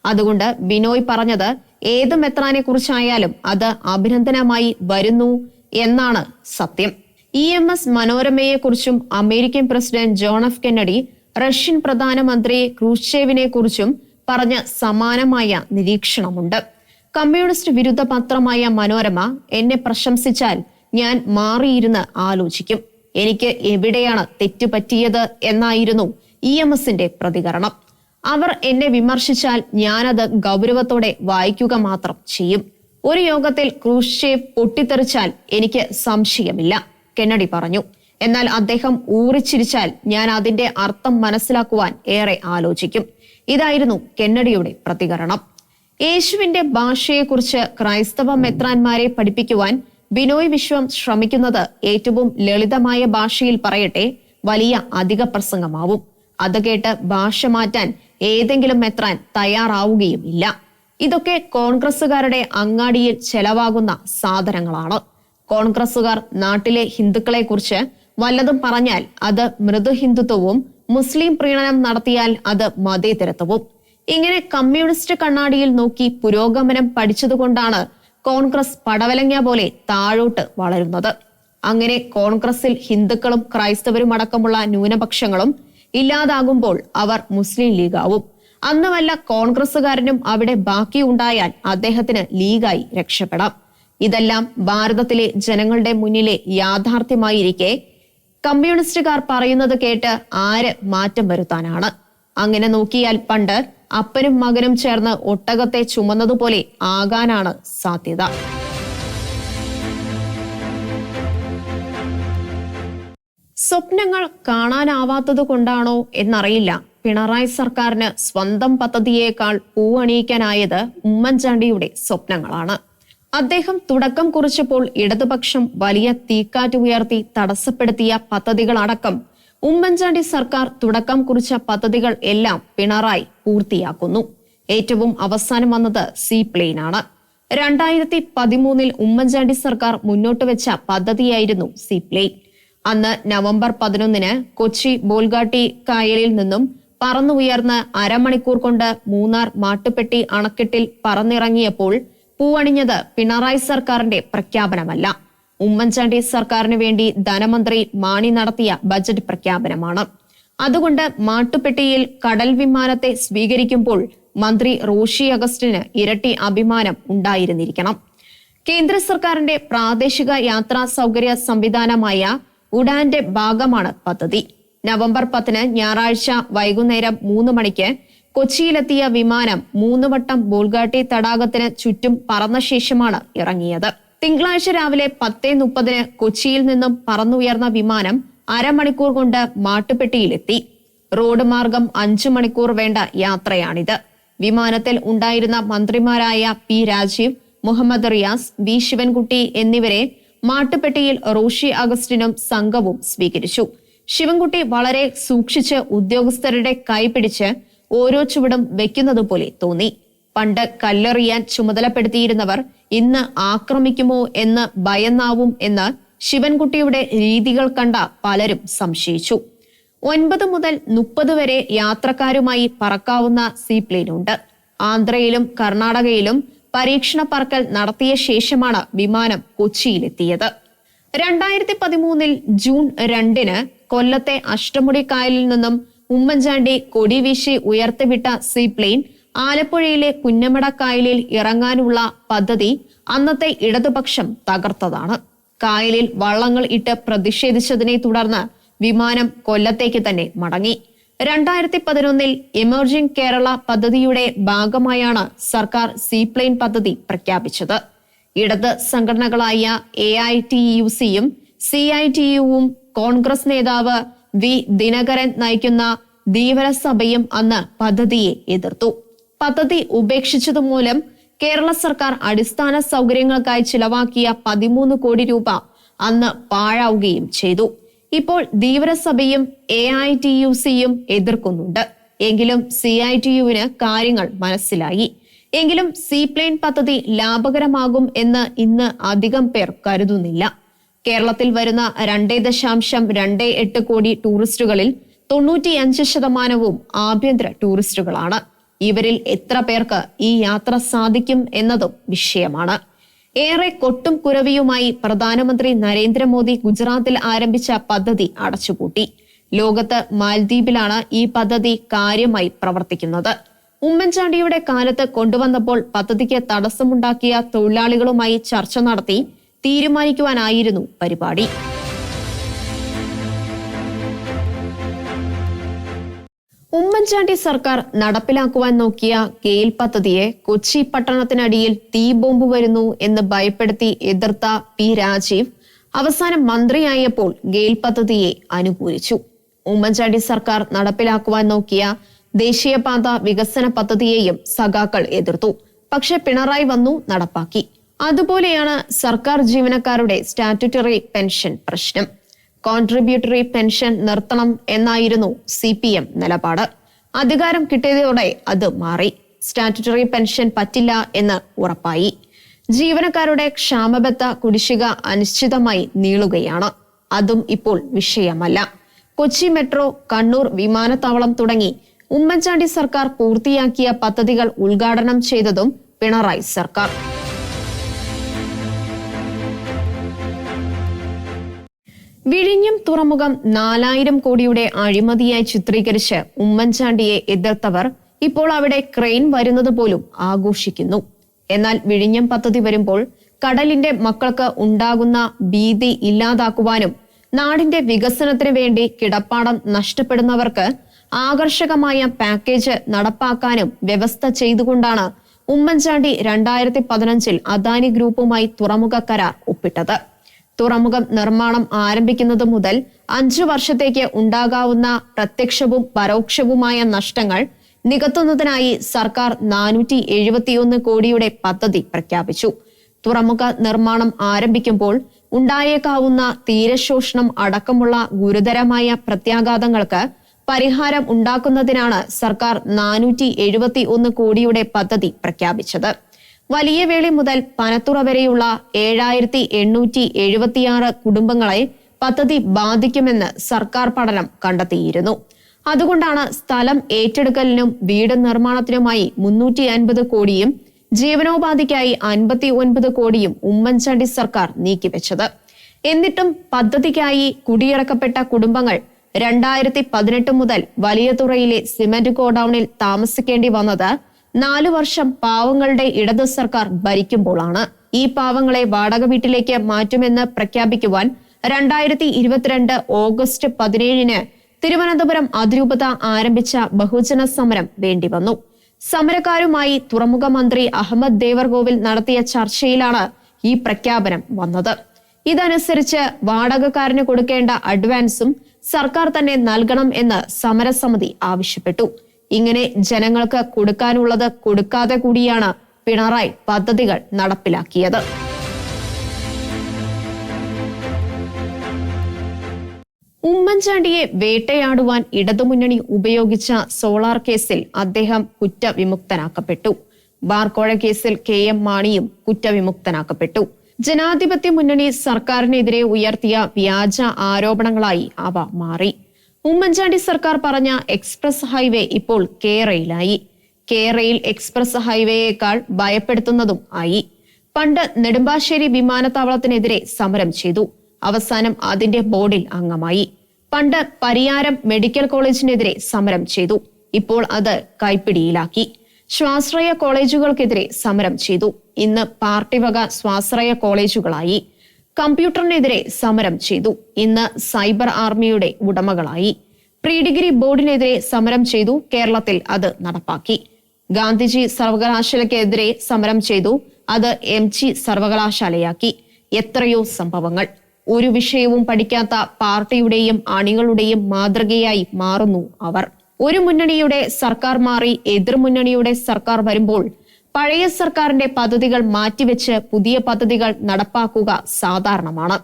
അതുകൊണ്ട് ബിനോയ് പറഞ്ഞത് ഏത് മെത്രാനെ കുറിച്ചായാലും അത് അഭിനന്ദനമായി വരുന്നു എന്നാണ് സത്യം. ഇ എം എസ് മനോരമയെ കുറിച്ചും American president John F Kennedy Russian പ്രധാനമന്ത്രി ക്രൂഷേവിനെ കുറിച്ചും പറഞ്ഞ സമാനമായ നിരീക്ഷണമുണ്ട്. കമ്മ്യൂണിസ്റ്റ് വിരുദ്ധ പത്രമായ മനോരമ എന്നെ പ്രശംസിച്ചാൽ ഞാൻ മാറിയിരുന്ന് ആലോചിക്കും. എനിക്ക് എവിടെയാണ് തെറ്റുപറ്റിയത് എന്നായിരുന്നു ഇ എം എസിന്റെ പ്രതികരണം. അവർ എന്നെ വിമർശിച്ചാൽ ഞാനത് ഗൗരവത്തോടെ വായിക്കുക മാത്രം ചെയ്യും. ഒരു യോഗത്തിൽ ക്രൂഷേവ് പൊട്ടിത്തെറിച്ചാൽ എനിക്ക് സംശയമില്ല കെന്നഡി പറഞ്ഞു. എന്നാൽ അദ്ദേഹം ഊറിച്ചിരിച്ചാൽ ഞാൻ അതിന്റെ അർത്ഥം മനസ്സിലാക്കുവാൻ ഏറെ ആലോചിക്കും. ഇതായിരുന്നു കെന്നഡിയുടെ പ്രതികരണം. യേശുവിന്റെ ഭാഷയെക്കുറിച്ച് ക്രൈസ്തവ മെത്രാന്മാരെ പഠിപ്പിക്കുവാൻ ബിനോയ് വിശ്വം ശ്രമിക്കുന്നത് ഏറ്റവും ലളിതമായ ഭാഷയിൽ പറയട്ടെ വലിയ അധിക പ്രസംഗമാവും. അത് കേട്ട് ഭാഷ മാറ്റാൻ ഏതെങ്കിലും മെത്രാൻ തയ്യാറാവുകയും ഇല്ല. ഇതൊക്കെ കോൺഗ്രസുകാരുടെ അങ്ങാടിയിൽ ചെലവാകുന്ന സാധനങ്ങളാണ്. കോൺഗ്രസുകാർ നാട്ടിലെ ഹിന്ദുക്കളെ കുറിച്ച് വല്ലതും പറഞ്ഞാൽ അത് മൃദു ഹിന്ദുത്വവും മുസ്ലിം പ്രീണനം നടത്തിയാൽ അത് മതേതരത്വവും. ഇങ്ങനെ കമ്മ്യൂണിസ്റ്റ് കണ്ണാടിയിൽ നോക്കി പുരോഗമനം പഠിച്ചതുകൊണ്ടാണ് കോൺഗ്രസ് പടവലങ്ങ പോലെ താഴോട്ട് വളരുന്നത്. അങ്ങനെ കോൺഗ്രസിൽ ഹിന്ദുക്കളും ക്രൈസ്തവരും അടക്കമുള്ള ന്യൂനപക്ഷങ്ങളും ഇല്ലാതാകുമ്പോൾ അവർ മുസ്ലിം ലീഗാവും. അന്ന് വല്ല കോൺഗ്രസുകാരനും അവിടെ ബാക്കിയുണ്ടായാൽ അദ്ദേഹത്തിന് ലീഗായി രക്ഷപ്പെടാം. ഇതെല്ലാം ഭാരതത്തിലെ ജനങ്ങളുടെ മുന്നിലെ യാഥാർത്ഥ്യമായിരിക്കെ കമ്മ്യൂണിസ്റ്റുകാർ പറയുന്നത് കേട്ട് ആര് മാറ്റം വരുത്താനാണ്. അങ്ങനെ നോക്കിയാൽ പണ്ട് അപ്പനും മകനും ചേർന്ന് ഒട്ടകത്തെ ചുമന്നതുപോലെ ആകാനാണ് സാധ്യത. സ്വപ്നങ്ങൾ കാണാനാവാത്തത് കൊണ്ടാണോ എന്നറിയില്ല. പിണറായി സർക്കാരിന് സ്വന്തം പദ്ധതിയേക്കാൾ പൂവണിയിക്കാനായത് ഉമ്മൻചാണ്ടിയുടെ സ്വപ്നങ്ങളാണ്. അദ്ദേഹം തുടക്കം കുറിച്ചപ്പോൾ ഇടതുപക്ഷം വലിയ തീക്കാറ്റ് ഉയർത്തി തടസ്സപ്പെടുത്തിയ പദ്ധതികളടക്കം ഉമ്മൻചാണ്ടി സർക്കാർ തുടക്കം കുറിച്ച പദ്ധതികൾ എല്ലാം പിണറായി പൂർത്തിയാക്കുന്നു. ഏറ്റവും അവസാനം വന്നത് സീ പ്ലെയിൻ ആണ് രണ്ടായിരത്തി പതിമൂന്നിൽ ഉമ്മൻചാണ്ടി സർക്കാർ മുന്നോട്ട് വെച്ച പദ്ധതിയായിരുന്നു സീ പ്ലെയിൻ. അന്ന് നവംബർ പതിനൊന്നിന് കൊച്ചി ബോൽഗാട്ടി കായലിൽ നിന്നും പറന്നുയർന്ന് അരമണിക്കൂർ കൊണ്ട് മൂന്നാർ മാട്ടുപെട്ടി അണക്കെട്ടിൽ പറന്നിറങ്ങിയപ്പോൾ പൂവണിഞ്ഞത് പിണറായി സർക്കാരിന്റെ പ്രഖ്യാപനമല്ല. ഉമ്മൻചാണ്ടി സർക്കാരിന് വേണ്ടി ധനമന്ത്രി മാണി നടത്തിയ ബജറ്റ് പ്രഖ്യാപനമാണ്. അതുകൊണ്ട് മാട്ടുപെട്ടിയിൽ കടൽ വിമാനത്തെ സ്വീകരിക്കുമ്പോൾ മന്ത്രി റോഷി അഗസ്റ്റിന് ഇരട്ടി അഭിമാനം ഉണ്ടായിരുന്നിരിക്കണം. കേന്ദ്ര സർക്കാരിന്റെ പ്രാദേശിക യാത്രാ സൗകര്യ സംവിധാനമായ ഉഡാന്റെ ഭാഗമാണ് പദ്ധതി. നവംബർ പത്തിന് ഞായറാഴ്ച വൈകുന്നേരം മൂന്ന് മണിക്ക് കൊച്ചിയിലെത്തിയ വിമാനം മൂന്നുവട്ടം ബോൾഗാട്ടി തടാകത്തിന് ചുറ്റും പറന്ന ശേഷമാണ് ഇറങ്ങിയത്. തിങ്കളാഴ്ച രാവിലെ പത്തേ മുപ്പതിന് കൊച്ചിയിൽ നിന്നും പറന്നുയർന്ന വിമാനം അരമണിക്കൂർ കൊണ്ട് മാട്ടുപെട്ടിയിലെത്തി. റോഡ് മാർഗം അഞ്ചു മണിക്കൂർ വേണ്ട യാത്രയാണിത്. വിമാനത്തിൽ ഉണ്ടായിരുന്ന മന്ത്രിമാരായ പി രാജീവ് മുഹമ്മദ് റിയാസ് വി ശിവൻകുട്ടി എന്നിവരെ മാട്ടുപെട്ടിയിൽ റോഷി അഗസ്റ്റിനും സംഘവും സ്വീകരിച്ചു. ശിവൻകുട്ടി വളരെ സൂക്ഷിച്ച് ഉദ്യോഗസ്ഥരുടെ കൈപിടിച്ച് ഓരോ ചുവടും വെക്കുന്നതുപോലെ തോന്നി. പണ്ട് കല്ലെറിയാൻ ചുമതലപ്പെടുത്തിയിരുന്നവർ ഇന്ന് ആക്രമിക്കുമോ എന്ന് ഭയന്നാവും എന്ന് ശിവൻകുട്ടിയുടെ രീതികൾ കണ്ട പലരും സംശയിച്ചു. ഒൻപത് മുതൽ മുപ്പത് വരെ യാത്രക്കാരുമായി പറക്കാവുന്ന സീപ്ലെയിൻ ഉണ്ട് ആന്ധ്രയിലും കർണാടകയിലും പരീക്ഷണ പറക്കൽ നടത്തിയ ശേഷമാണ് വിമാനം കൊച്ചിയിലെത്തിയത്. രണ്ടായിരത്തി പതിമൂന്നിൽ ജൂൺ രണ്ടിന് കൊല്ലത്തെ അഷ്ടമുടി കായലിൽ നിന്നും ഉമ്മൻചാണ്ടി കൊടിവീശി ഉയർത്തിവിട്ട സീപ്ലെയിൻ ആലപ്പുഴയിലെ കുഞ്ഞമട കായലിൽ ഇറങ്ങാനുള്ള പദ്ധതി അന്നത്തെ ഇടതുപക്ഷം തകർത്തതാണ്. കായലിൽ വള്ളങ്ങൾ ഇട്ട് പ്രതിഷേധിച്ചതിനെ തുടർന്ന് വിമാനം കൊല്ലത്തേക്ക് തന്നെ മടങ്ങി. രണ്ടായിരത്തി പതിനൊന്നിൽ എമർജിംഗ് കേരള പദ്ധതിയുടെ ഭാഗമായാണ് സർക്കാർ സീപ്ലെയിൻ പദ്ധതി പ്രഖ്യാപിച്ചത്. ഇടത് സംഘടനകളായ എ ഐ ടി യു സിയും സി ഐ ടി യുവും കോൺഗ്രസ് നേതാവ് വി ദിനകരൻ നയിക്കുന്ന ധീവരസഭയും അന്ന് പദ്ധതിയെ എതിർത്തു. പദ്ധതി ഉപേക്ഷിച്ചതുമൂലം കേരള സർക്കാർ അടിസ്ഥാന സൗകര്യങ്ങൾക്കായി ചിലവാക്കിയ പതിമൂന്ന് കോടി രൂപ അന്ന് പാഴാവുകയും ചെയ്തു. ഇപ്പോൾ ധീവരസഭയും എ ഐ ടി യു സിയും എതിർക്കുന്നുണ്ട്. എങ്കിലും സി ഐ ടി യുവിന് കാര്യങ്ങൾ മനസ്സിലായി. എങ്കിലും സീപ്ലെയിൻ പദ്ധതി ലാഭകരമാകും എന്ന് ഇന്ന് അധികം പേർ കരുതുന്നില്ല. കേരളത്തിൽ വരുന്ന രണ്ടേ ദശാംശം രണ്ടേ എട്ട് കോടി ടൂറിസ്റ്റുകളിൽ തൊണ്ണൂറ്റിയഞ്ച് ശതമാനവും ആഭ്യന്തര ടൂറിസ്റ്റുകളാണ്. ഇവരിൽ എത്ര പേർക്ക് ഈ യാത്ര സാധിക്കും എന്നതും വിഷയമാണ്. ഏറെ കൊട്ടും കുരവിയുമായി പ്രധാനമന്ത്രി നരേന്ദ്രമോദി ഗുജറാത്തിൽ ആരംഭിച്ച പദ്ധതി അടച്ചുപൂട്ടി. ലോകത്ത് മാൽദ്വീപിലാണ് ഈ പദ്ധതി കാര്യമായി പ്രവർത്തിക്കുന്നത്. ഉമ്മൻചാണ്ടിയുടെ കാലത്ത് കൊണ്ടുവന്നപ്പോൾ പദ്ധതിക്ക് തടസ്സമുണ്ടാക്കിയ തൊഴിലാളികളുമായി ചർച്ച നടത്തി തീരുമാനിക്കുവാനായിരുന്നു പരിപാടി. ഉമ്മൻചാണ്ടി സർക്കാർ നടപ്പിലാക്കുവാൻ നോക്കിയ ഗെയിൽ പദ്ധതിയെ കൊച്ചി പട്ടണത്തിനടിയിൽ തീ ബോംബ് വരുന്നു എന്ന് ഭയപ്പെടുത്തി എതിർത്ത പി രാജീവ് അവസാനം മന്ത്രിയായപ്പോൾ ഗെയിൽ പദ്ധതിയെ അനുകൂലിച്ചു. ഉമ്മൻചാണ്ടി സർക്കാർ നടപ്പിലാക്കുവാൻ നോക്കിയ ദേശീയപാത വികസന പദ്ധതിയെയും സഖാക്കൾ എതിർത്തു. പക്ഷെ പിണറായി വന്നു നടപ്പാക്കി. അതുപോലെയാണ് സർക്കാർ ജീവനക്കാരുടെ സ്റ്റാറ്റുറ്ററി പെൻഷൻ പ്രശ്നം. കോൺട്രിബ്യൂട്ടറി പെൻഷൻ നിർത്തണം എന്നായിരുന്നു സി പി എം നിലപാട്. അധികാരം കിട്ടിയതോടെ അത് മാറി. സ്റ്റാറ്റുറ്ററി പെൻഷൻ പറ്റില്ല എന്ന് ഉറപ്പായി. ജീവനക്കാരുടെ ക്ഷാമബത്ത കുടിശ്ശിക അനിശ്ചിതമായി നീളുകയാണ്. അതും ഇപ്പോൾ വിഷയമല്ല. കൊച്ചി മെട്രോ കണ്ണൂർ വിമാനത്താവളം തുടങ്ങി ഉമ്മൻചാണ്ടി സർക്കാർ പൂർത്തിയാക്കിയ പദ്ധതികൾ ഉദ്ഘാടനം ചെയ്തതും പിണറായി സർക്കാർ. വിഴിഞ്ഞം തുറമുഖം നാലായിരം കോടിയുടെ അഴിമതിയായി ചിത്രീകരിച്ച് ഉമ്മൻചാണ്ടിയെ എതിർത്തവർ ഇപ്പോൾ അവിടെ ക്രെയിൻ വരുന്നത് പോലും ആഘോഷിക്കുന്നു. എന്നാൽ വിഴിഞ്ഞം പദ്ധതി വരുമ്പോൾ കടലിന്റെ മക്കൾക്ക് ഉണ്ടാകുന്ന ഭീതി ഇല്ലാതാക്കുവാനും നാടിന്റെ വികസനത്തിന് വേണ്ടി കിടപ്പാടം നഷ്ടപ്പെടുന്നവർക്ക് ആകർഷകമായ പാക്കേജ് നടപ്പാക്കാനും വ്യവസ്ഥ ചെയ്തുകൊണ്ടാണ് ഉമ്മൻചാണ്ടി രണ്ടായിരത്തി പതിനഞ്ചിൽ അദാനി ഗ്രൂപ്പുമായി തുറമുഖ കരാർ ഒപ്പിട്ടത്. തുറമുഖം നിർമ്മാണം ആരംഭിക്കുന്നത് മുതൽ അഞ്ചു വർഷത്തേക്ക് ഉണ്ടാകാവുന്ന പ്രത്യക്ഷവും പരോക്ഷവുമായ നഷ്ടങ്ങൾ നികത്തുന്നതിനായി സർക്കാർ നാനൂറ്റി എഴുപത്തിയൊന്ന് കോടിയുടെ പദ്ധതി പ്രഖ്യാപിച്ചു. തുറമുഖ നിർമ്മാണം ആരംഭിക്കുമ്പോൾ ഉണ്ടായേക്കാവുന്ന തീരശോഷണം അടക്കമുള്ള ഗുരുതരമായ പ്രത്യാഘാതങ്ങൾക്ക് പരിഹാരം ഉണ്ടാക്കുന്നതിനാണ് സർക്കാർ നാനൂറ്റി എഴുപത്തി ഒന്ന് കോടിയുടെ പദ്ധതി പ്രഖ്യാപിച്ചത്. വലിയ വേളി മുതൽ പനത്തുറ വരെയുള്ള ഏഴായിരത്തി എണ്ണൂറ്റി എഴുപത്തിയാറ് കുടുംബങ്ങളെ പദ്ധതി ബാധിക്കുമെന്ന് സർക്കാർ പഠനം കണ്ടെത്തിയിരുന്നു. അതുകൊണ്ടാണ് സ്ഥലം ഏറ്റെടുക്കലിനും വീട് നിർമ്മാണത്തിനുമായി മുന്നൂറ്റി അൻപത് കോടിയും ജീവനോപാധിക്കായി അൻപത്തി ഒൻപത് കോടിയും ഉമ്മൻചാണ്ടി സർക്കാർ നീക്കിവെച്ചത്. എന്നിട്ടും പദ്ധതിക്കായി കുടിയിറക്കപ്പെട്ട കുടുംബങ്ങൾ രണ്ടായിരത്തി പതിനെട്ട് മുതൽ വലിയതുറയിലെ സിമന്റ് ഗോഡൌണിൽ താമസിക്കേണ്ടി വന്നത് നാലു വർഷം പാവങ്ങളുടെ ഇടതു സർക്കാർ ഭരിക്കുമ്പോഴാണ് ഈ പാവങ്ങളെ വാടക വീട്ടിലേക്ക് മാറ്റുമെന്ന് പ്രഖ്യാപിക്കുവാൻ രണ്ടായിരത്തി ഇരുപത്തിരണ്ട് ഓഗസ്റ്റ് പതിനേഴിന് തിരുവനന്തപുരം അതിരൂപത ആരംഭിച്ച ബഹുജന സമരം വേണ്ടിവന്നു. സമരക്കാരുമായി തുറമുഖ മന്ത്രി അഹമ്മദ് ദേവർഗോവിൽ നടത്തിയ ചർച്ചയിലാണ് ഈ പ്രഖ്യാപനം വന്നത്. ഇതനുസരിച്ച് വാടകക്കാരന് കൊടുക്കേണ്ട അഡ്വാൻസും സർക്കാർ തന്നെ നൽകണം എന്ന് സമരസമിതി ആവശ്യപ്പെട്ടു. ഇങ്ങനെ ജനങ്ങൾക്ക് കൊടുക്കാനുള്ളത് കൊടുക്കാതെ കൂടിയാണ് പിണറായി പദ്ധതികൾ നടപ്പിലാക്കിയത്. ഉമ്മൻചാണ്ടിയെ വേട്ടയാടുവാൻ ഇടതുമുന്നണി ഉപയോഗിച്ച സോളാർ കേസിൽ അദ്ദേഹം കുറ്റവിമുക്തനാക്കപ്പെട്ടു. ബാർക്കോഴ കേസിൽ കെ എം മാണിയും കുറ്റവിമുക്തനാക്കപ്പെട്ടു. ജനാധിപത്യ മുന്നണി സർക്കാരിനെതിരെ ഉയർത്തിയ വ്യാജ ആരോപണങ്ങളായി അവ മാറി. ഉമ്മൻചാണ്ടി സർക്കാർ പറഞ്ഞ എക്സ്പ്രസ് ഹൈവേ ഇപ്പോൾ കേരയിലായി. കേരയിൽ എക്സ്പ്രസ് ഹൈവേയേക്കാൾ ഭയപ്പെടുത്തുന്നതും ആയി. പണ്ട് നെടുമ്പാശ്ശേരി വിമാനത്താവളത്തിനെതിരെ സമരം ചെയ്തു. അവസാനം അതിന്റെ ബോർഡിൽ അംഗമായി. പണ്ട് പരിയാരം മെഡിക്കൽ കോളേജിനെതിരെ സമരം ചെയ്തു. ഇപ്പോൾ അത് കൈപ്പിടിയിലാക്കി. സ്വാശ്രയ കോളേജുകൾക്കെതിരെ സമരം ചെയ്തു. ഇന്ന് പാർട്ടി വക കോളേജുകളായി. കമ്പ്യൂട്ടറിനെതിരെ സമരം ചെയ്തു. ഇന്ന് സൈബർ ആർമിയുടെ ഉടമകളായി. പ്രീ ഡിഗ്രി ബോർഡിനെതിരെ സമരം ചെയ്തു. കേരളത്തിൽ അത് നടപ്പാക്കി. ഗാന്ധിജി സർവകലാശാലയ്ക്കെതിരെ സമരം ചെയ്തു. അത് എം ജി സർവകലാശാലയാക്കി. എത്രയോ സംഭവങ്ങൾ. ഒരു വിഷയവും പഠിക്കാത്ത പാർട്ടിയുടെയും അണികളുടെയും മാതൃകയായി മാറുന്നു അവർ. ഒരു മുന്നണിയുടെ സർക്കാർ മാറി എതിർമുന്നണിയുടെ സർക്കാർ വരുമ്പോൾ പഴയ സർക്കാരിന്റെ പദ്ധതികൾ മാറ്റിവെച്ച് പുതിയ പദ്ധതികൾ നടപ്പാക്കുക സാധാരണമാണ്.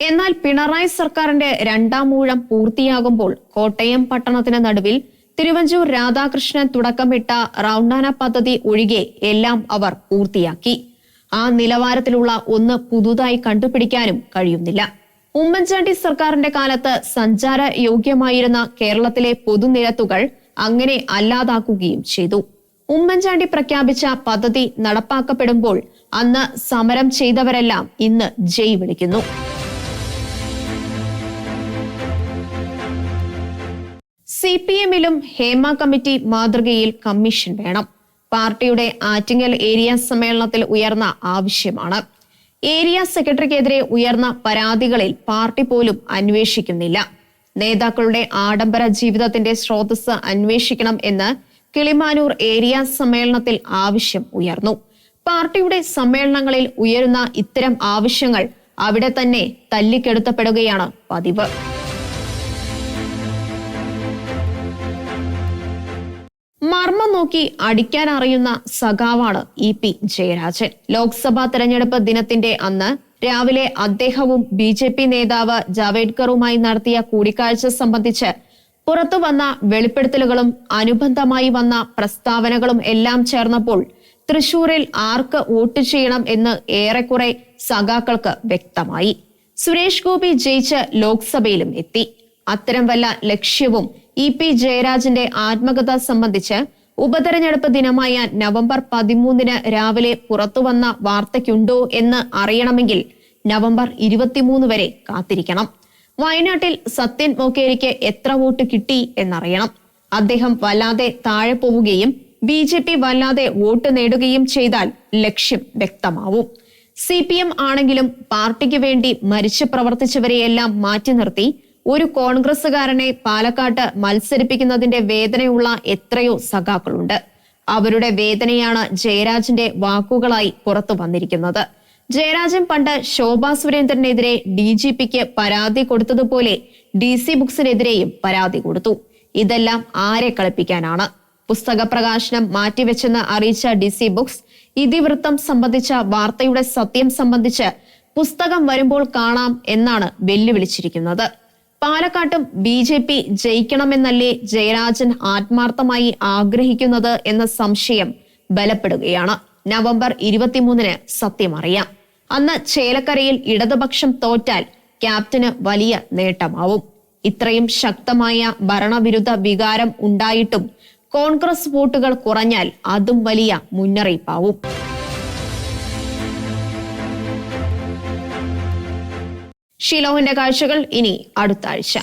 എന്നാൽ പിണറായി സർക്കാരിന്റെ രണ്ടാം ഊഴം പൂർത്തിയാകുമ്പോൾ കോട്ടയം പട്ടണത്തിന് നടുവിൽ തിരുവഞ്ചൂർ രാധാകൃഷ്ണൻ തുടക്കമിട്ട റൗണ്ടാന പദ്ധതി ഒഴികെ എല്ലാം അവർ പൂർത്തിയാക്കി. ആ നിലവാരത്തിലുള്ള ഒന്ന് പുതുതായി കണ്ടുപിടിക്കാനും കഴിയുന്നില്ല. ഉമ്മൻചാണ്ടി സർക്കാരിന്റെ കാലത്ത് സഞ്ചാര യോഗ്യമായിരുന്ന കേരളത്തിലെ പൊതുനിരത്തുകൾ അങ്ങനെ അല്ലാതാക്കുകയും ചെയ്തു. ഉമ്മൻചാണ്ടി പ്രഖ്യാപിച്ച പദ്ധതി നടപ്പാക്കപ്പെടുമ്പോൾ അന്ന് സമരം ചെയ്തവരെല്ലാം ഇന്ന് ജയി വിളിക്കുന്നു. സി പി എമ്മിലും ഹേമ കമ്മിറ്റി മാതൃകയിൽ കമ്മീഷൻ വേണം. പാർട്ടിയുടെ ആറ്റിങ്ങൽ ഏരിയ സമ്മേളനത്തിൽ ഉയർന്ന ആവശ്യമാണ്. ഏരിയ സെക്രട്ടറിക്കെതിരെ ഉയർന്ന പരാതികളിൽ പാർട്ടി പോലും അന്വേഷിക്കുന്നില്ല. നേതാക്കളുടെ ആഡംബര ജീവിതത്തിന്റെ സ്രോതസ് അന്വേഷിക്കണം എന്ന് കിളിമാനൂർ ഏരിയ സമ്മേളനത്തിൽ ആവശ്യം ഉയർന്നു. പാർട്ടിയുടെ സമ്മേളനങ്ങളിൽ ഉയരുന്ന ഇത്തരം ആവശ്യങ്ങൾ അവിടെ തന്നെ തല്ലിക്കെടുത്തപ്പെടുകയാണ് പതിവ്. മർമ്മം നോക്കി അടിക്കാൻ അറിയുന്ന സഖാവാണ് ഇ പി ജയരാജൻ. ലോക്സഭാ തെരഞ്ഞെടുപ്പ് ദിനത്തിന്റെ അന്ന് രാവിലെ അദ്ദേഹവും ബി ജെ പി നേതാവ് ജാവേദ്കറുമായി നടത്തിയ കൂടിക്കാഴ്ച സംബന്ധിച്ച് പുറത്തു വന്ന വെളിപ്പെടുത്തലുകളും അനുബന്ധമായി വന്ന പ്രസ്താവനകളും എല്ലാം ചേർന്നപ്പോൾ തൃശൂരിൽ ആർക്ക് വോട്ട് ചെയ്യണം എന്ന് ഏറെക്കുറെ സഖാക്കൾക്ക് വ്യക്തമായി. സുരേഷ് ഗോപി ജയിച്ച് ലോക്സഭയിലും എത്തി. അത്തരം വല്ല ലക്ഷ്യവും ഇ പി ജയരാജന്റെ ആത്മകഥ സംബന്ധിച്ച് ഉപതെരഞ്ഞെടുപ്പ് ദിനമായ നവംബർ പതിമൂന്നിന് രാവിലെ പുറത്തുവന്ന വാർത്തയ്ക്കുണ്ടോ എന്ന് അറിയണമെങ്കിൽ നവംബർ ഇരുപത്തിമൂന്ന് വരെ കാത്തിരിക്കണം. വയനാട്ടിൽ സത്യൻ മൊക്കേരിക്ക് എത്ര വോട്ട് കിട്ടി എന്നറിയണം. അദ്ദേഹം വല്ലാതെ താഴെ പോവുകയും ബി ജെ പി വല്ലാതെ വോട്ട് നേടുകയും ചെയ്താൽ ലക്ഷ്യം വ്യക്തമാവും. സി പി എം ആണെങ്കിലും പാർട്ടിക്ക് വേണ്ടി മരിച്ചു പ്രവർത്തിച്ചവരെയെല്ലാം മാറ്റി നിർത്തി ഒരു കോൺഗ്രസുകാരനെ പാലക്കാട്ട് മത്സരിപ്പിക്കുന്നതിന്റെ വേദനയുള്ള എത്രയോ സഖാക്കളുണ്ട്. അവരുടെ വേദനയാണ് ജയരാജന്റെ വാക്കുകളായി പുറത്തു വന്നിരിക്കുന്നത്. ജയരാജൻ പണ്ട് ശോഭാ സുരേന്ദ്രനെതിരെ ഡി ജി പിക്ക് പരാതി കൊടുത്തതുപോലെ ഡി സി ബുക്സിനെതിരെയും പരാതി കൊടുത്തു. ഇതെല്ലാം ആരെ കളിപ്പിക്കാനാണ്? പുസ്തക പ്രകാശനം മാറ്റിവെച്ചെന്ന് അറിയിച്ച ഡി സി ബുക്സ് ഇതിവൃത്തം സംബന്ധിച്ച വാർത്തയുടെ സത്യം സംബന്ധിച്ച് പുസ്തകം വരുമ്പോൾ കാണാം എന്നാണ് വെല്ലുവിളിച്ചിരിക്കുന്നത്. പാലക്കാട്ടും ബി ജെ പി ജയിക്കണമെന്നല്ലേ ജയരാജൻ ആത്മാർത്ഥമായി ആഗ്രഹിക്കുന്നത് എന്ന സംശയം ബലപ്പെടുകയാണ്. നവംബർ ഇരുപത്തിമൂന്നിന് സത്യമറിയാം. അന്ന് ചേലക്കരയിൽ ഇടതുപക്ഷം തോറ്റാൽ ക്യാപ്റ്റന് വലിയ നേട്ടമാവും. ഇത്രയും ശക്തമായ ഭരണവിരുദ്ധ വികാരം ഉണ്ടായിട്ടും കോൺഗ്രസ് വോട്ടുകൾ കുറഞ്ഞാൽ അതും വലിയ മുന്നറിയിപ്പാവും. ഷിലോഹിന്റെ കാഴ്ചകൾ ഇനി അടുത്ത ആഴ്ച.